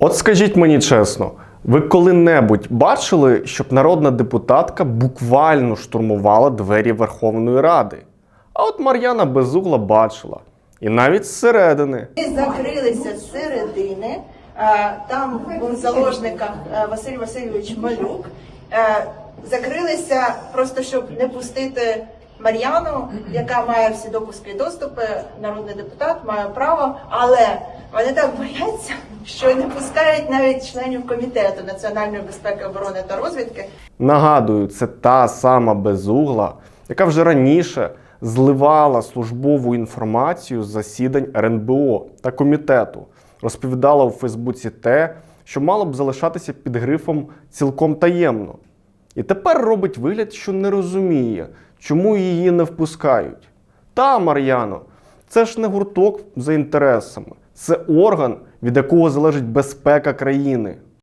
От скажіть мені чесно, ви коли-небудь бачили, щоб народна депутатка буквально штурмувала двері Верховної Ради? А от Мар'яна Безугла бачила. І навіть зсередини. Ми закрилися з середини. Е, Там був в заложниках е, Василь Васильович Малюк. Е, Закрилися просто щоб не пустити Мар'яну, яка має всі допуски і доступи. Народний депутат має право, але вони так бояться, що не пускають навіть членів комітету національної безпеки, оборони та розвідки. Нагадую, це та сама безугла, яка вже раніше зливала службову інформацію з засідань РНБО та комітету, розповідала у Фейсбуці те, що мало б залишатися під грифом цілком таємно. І тепер робить вигляд, що не розуміє, чому її не впускають. Та, Мар'яно, це ж не гурток за інтересами, це орган, від якого залежить безпека країни.